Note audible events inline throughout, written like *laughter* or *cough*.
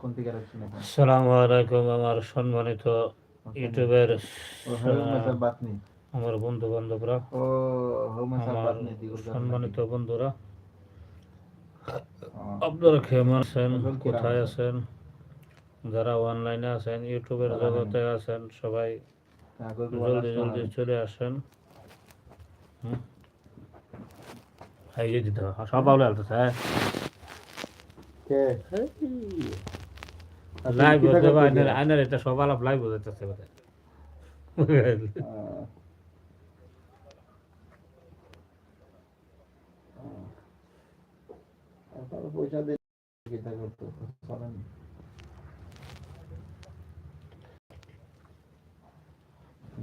আসসালামু আলাইকুম আমার সম্মানিত ইউটিউবের ও হ্যালো আমার বন্ধু বান্ধবরা আমার সম্মানিত বন্ধুরা। আপনারা কেমন আছেন? কোথায় আছেন? যারা অনলাইনে আছেন ইউটিউবের জগতে আছেন সবাই জলদি জলদি চলে আসেন। হুম? দিতে হবে। সব আউলে আলতেছে হ্যাঁ? লাইভ হতে দিয়ে? আইনার এটা সব আলাপ লাইভ হতেছে বোধ পয়সা দিয়ে করতে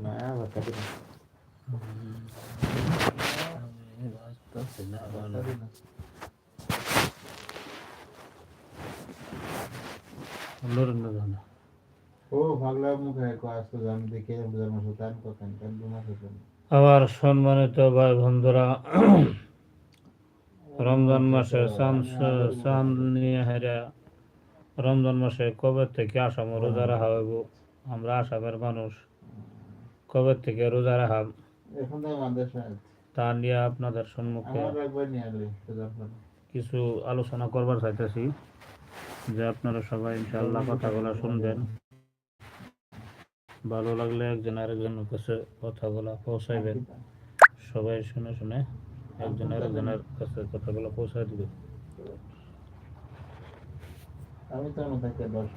না দিন দিন ও ভাগলা মুখে কো জান দেখে বুঝার মতো তান কথা তান দুমা কথা আমার সম্মানিত ভাই বন্ধুরা রমজান মাসে চান নিয়ে হেরা রমজান মাসে কবে থেকে আসাম রোজা রাখা হইব? আমরা আসামের মানুষ। কবে থেকে রোজা রাখা? তো নিয়ে আপনাদের সম্মুখে কিছু আলোচনা করবার চাইতেছি। যে আপনারা সবাই ইনশাল্লাহ কথাগুলো শুনবেন। ভালো লাগলে একজন আরেকজনের কাছে কথাগুলো পৌঁছাইবেন। সবাই শুনে শুনে একজন আরেকজনের কাছে কথাগুলো পৌঁছাই দিবে। আমি তো আমি তাকে দশ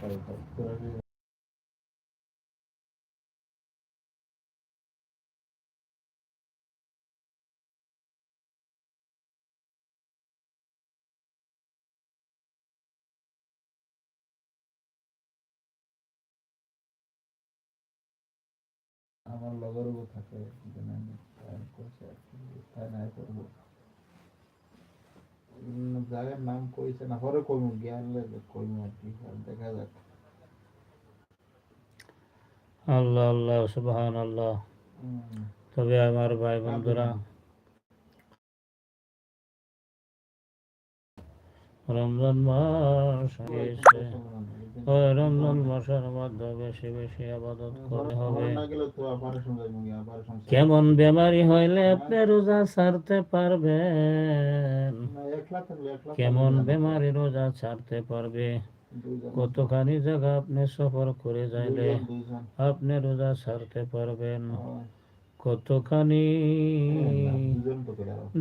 আমার লগরও থাকে যে না আমি প্ল্যান করছি তাই না করব। জায়গার নাম কইছে না পরে কইমু গেলে কইমু আর কি দেখা যাক। আল্লাহ আল্লাহ সুবহান আল্লাহ তবে আমার ভাই বন্ধুরা রমজান মাস এসে ওই রমজান মাসের মধ্যে বেশি বেশি আবাদত করতে হবে। কেমন বেমারি হইলে আপনি রোজা ছাড়তে পারবেন? কেমন বেমারি রোজা ছাড়তে পারবে? কতখানি জায়গা আপনি সফর করে যাইলে আপনি রোজা ছাড়তে পারবেন। কতখানি।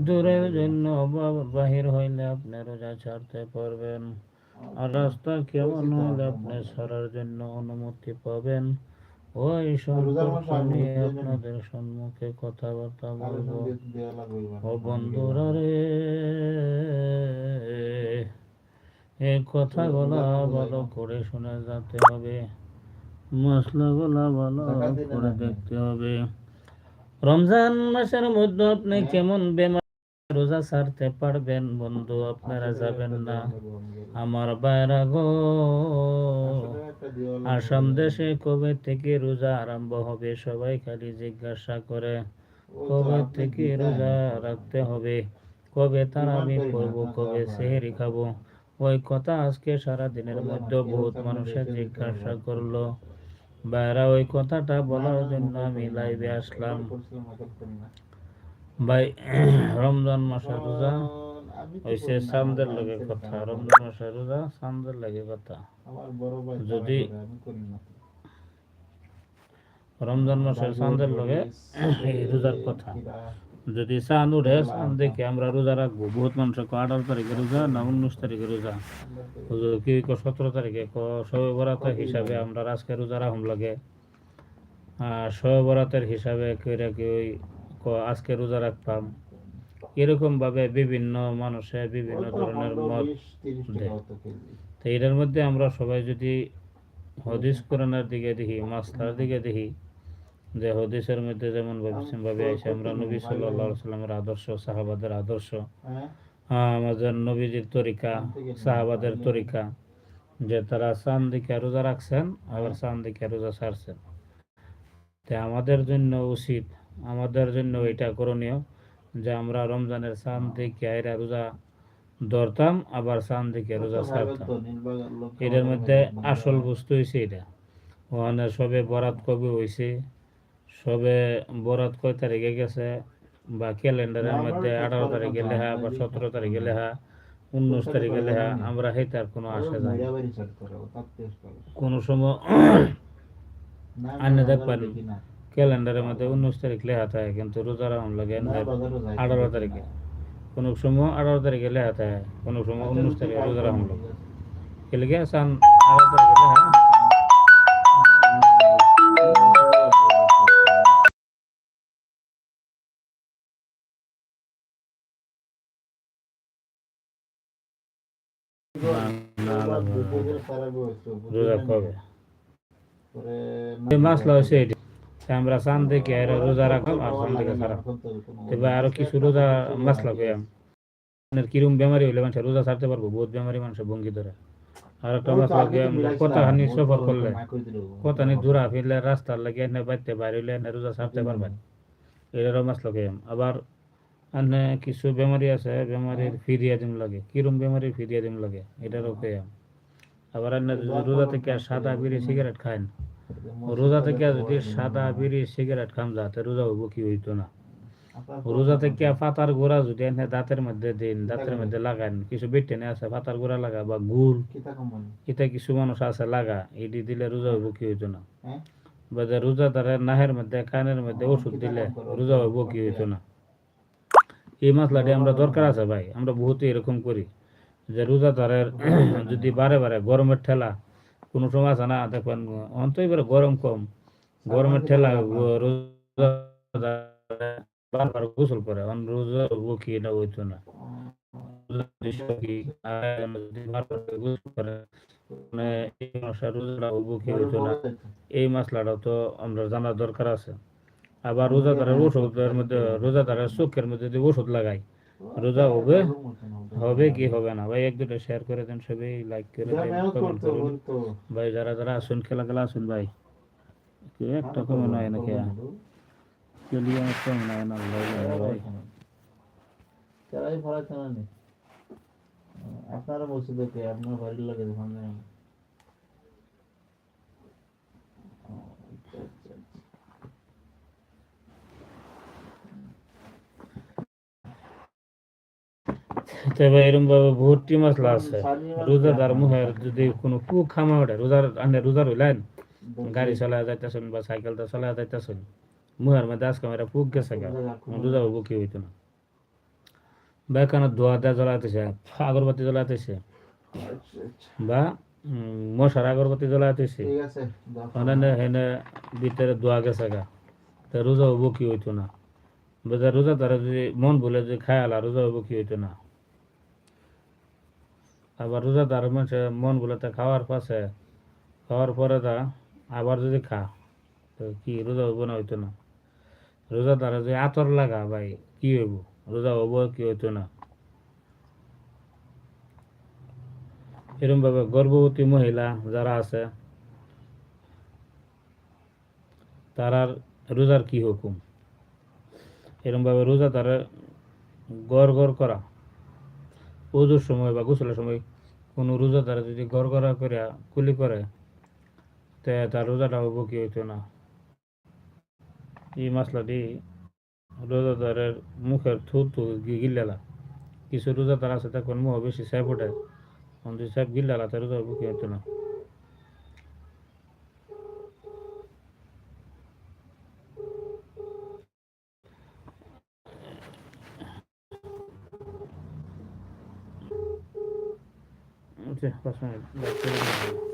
দূরের জন্য বাহির হইলে আপনি রোজা ছাড়তে পারবেন। আর রাস্তা কেমন হলে আপনি ছাড়ার জন্য অনুমতি পাবেন? ওই সম্পর্কে আপনাদের সম্মুখে কথাবার্তা বলব। ও বন্ধুরা রে এই কথাগুলা ভালো করে শুনে যেতে হবে। মশলাগুলা ভালো করে দেখতে হবে। রমজান মাসের মধ্যে আপনি কেমন বেমার? রোজা ছাড়তে পারবেন বন্ধু আপনারা যাবেন না। আমার বাইরা গো। আসাম দেশে কবে থেকে রোজা আরম্ভ হবে সবাই খালি জিজ্ঞাসা করে। কবে থেকে রোজা রাখতে হবে? কবে তার আমি করব কবে সেহেরি খাব? ওই কথা আজকে সারা দিনের মধ্যে বহুত মানুষের জিজ্ঞাসা করল। বাইরা ওই কথাটা বলার জন্য আমি লাইভে আসলাম। ভাই, রমজান মাসের রোজা হইছে চান্দের লগে কথা রমজান মাসের রোজা চান্দের লাগে কথা যদি-। রমজান মাসের চান্দের লগে রোজার কথা যদি চাঁদ উঠে চাঁদ দেখে আমরা রোজা রাখব। বহুত মানুষ আঠারো তারিখে রোজা না উনিশ তারিখে রোজা? কি সতেরো তারিখে? ক শবে বরাতের হিসাবে আমরা আজকে রোজা রাখুন লাগে। আর শবে বরাতের হিসাবে কইরা কি ওই ক আজকে রোজা রাখতাম। এরকম ভাবে বিভিন্ন মানুষে বিভিন্ন ধরনের মত। তো এটার মধ্যে আমরা সবাই যদি হদিস কোরআনের দিকে দেখি মাসলার দিকে দেখি যে হদিসের মধ্যে যেমন ভাবছেন ভাবে আছে আমরা নবী সাল্লাহ সাল্লামের আদর্শ সাহাবাদের আদর্শ। হ্যাঁ, আমাদের নবীজির তরিকা সাহাবাদের তরিকা যে তারা চান দিকে রোজা রাখছেন আবার চান দিকে রোজা ছাড়ছেন। তে আমাদের জন্য উচিত আমাদের জন্য এটা করণীয় যে আমরা রমজানের চান দিকে আইরা রোজা ধরতাম আবার চান দিকে রোজা সারতাম এটার মধ্যে আসল বস্তু হয়েছে এটা। ওখানে সবে বরাত কবে হয়েছে সবে বরাত কয় তারিখে গেছে বা ক্যালেন্ডারের মধ্যে আঠারো তারিখে লেখা বা সতেরো তারিখে লেখা উনিশ তারিখে লেখা আমরা হেতার কোনো আসে যায় না। কোনো সময় আনে দেখবেন ক্যালেন্ডারের মধ্যে উনিশ তারিখ লেখা থাকে কিন্তু রোজার আম লাগে আঠারো তারিখে। কোনো সময় আঠারো তারিখে লেখা থাকে কোনো সময় উনিশ তারিখে রোজার আম লাগে। এলিগে সান আঠারো তারিখে লেখা। রোজা এই মাসলা হয়েছে এটি আমরা চান দেখে আর রোজা রাখলাম আর চান দেখে ছাড়াম এবার আরও কিছু রোজা মাসলা কইয়াম আপনার কিরম বেমারি হইলে মানুষ রোজা ছাড়তে পারব বহুত বেমারি মানুষ ভঙ্গি ধরে আর একটা মাসলা কইয়াম কথা হানি সফর করলে কথা নি দূরা ফিরলে রাস্তার লাগে এনে বাইতে বাইরে হইলে এনে রোজা ছাড়তে পারবেন এটারও মাসলা কইয়াম আবার আনে কিছু বেমারি আছে বেমারির ফিরিয়া দিম লাগে কিরম বেমারির ফিরিয়া দিম লাগে এটারও কইয়াম আবার রোজা থেকে সাদা বিড়ি সিগারেট খায় রোজা থেকে যদি সাদা বিড়ি সিগারেট খাম যাতে রোজা হইব কি হইতো না। রোজা থেকে পাতার গোড়া যদি এনে দাঁতের মধ্যে দিন দাঁতের মধ্যে। লাগান কিছু বেটেনে আছে পাতার গোড়া লাগা বা গুড় এটা কিছু মানুষ আছে লাগা এটি দিলে রোজা হইব কি হইতো না। হ্যাঁ? বা যে রোজা তারা নাহের মধ্যে কানের মধ্যে ওষুধ দিলে রোজা হইব কি হইতো না। এই মশলাটি আমরা দরকার আছে ভাই আমরা বহুত এরকম করি। যে রোজা তারের *coughs* যদি বারে বারে গরমের ঠেলা কোনো সময় আছে না? দেখবেন অন্ত এবারে গরম কম। গরমের ঠেলা বারবার গোসল করে অন রোজা হইব কি না হইতো মানে এই হইতো না? এই মশলাটা তো আমরা জানার দরকার আছে। আবার রোজাদারের ওষুধের মধ্যে রোজাদারের চোখের মধ্যে যদি ওষুধ লাগাই রোজা হবে? হবে কি হবে না? ভাই এক দুটো শেয়ার করে দেন সবাই লাইক করে দেন কমেন্ট করুন। ভাই যারা যারা আসুন খেলা খেলা আসুন ভাই। কেউ একটা কমে নয় না কে চলিয়ে একটা নয় না ভাই আপনারা মসজিদে আপনার বাড়ির লাগে দোকান নেই তবে ভাবে ভর্তি মশলা আছে। রোজাদার মুহের যদি কোনো কুক খামা ওঠে রোজার আনে রোজার হইলেন গাড়ি চালায় যাইতেছেন বা সাইকেলটা চালায় যাইতেছেন। মুহের মধ্যে আজকে আমার পুক গেছে রোজা হব কি হইতো না। বা এখানে ধোয়া দেওয়া জ্বলাইতেছে আগরবাতি জ্বলাইতেছে বা মশার আগরবাতি আছে অন্যান্য হেনে ভিতরে দোয়া গেছে গা। তা রোজা হব কি হইতো না। রোজা তারা যদি মন বলে যে খায় আলা রোজা হব কি হইতো না। আবার রোজা তার মানুষে মন বলে তা খাওয়ার পাশে খাওয়ার পরে তা আবার যদি খা, তো কি রোজা হব না হইতো না। রোজা তারা যদি আতর লাগা ভাই, কি হইব? রোজা হব কি হইতো না। এরকম ভাবে গর্ভবতী মহিলা যারা আছে, তারার রোজার কি হুকুম? এরকম ভাবে রোজা তারা গড় গড় করা। ওজোর সময় বা গোসলের সময় কোনো রোজাদার যদি গড়গড়া করে, কুলি করে, তে তার রোজাটা হব কি হইতো না? এই মশলাটি রোজাদারের মুখের থু থু গিল্লালা। কিছু রোজাদার আছে, তখন মুহ বেশি সাহেব ওঠে। যদি স্যাপ গিল্লালা, তার রোজা হব কি হইতো না? আচ্ছা পাঁচ মিনিট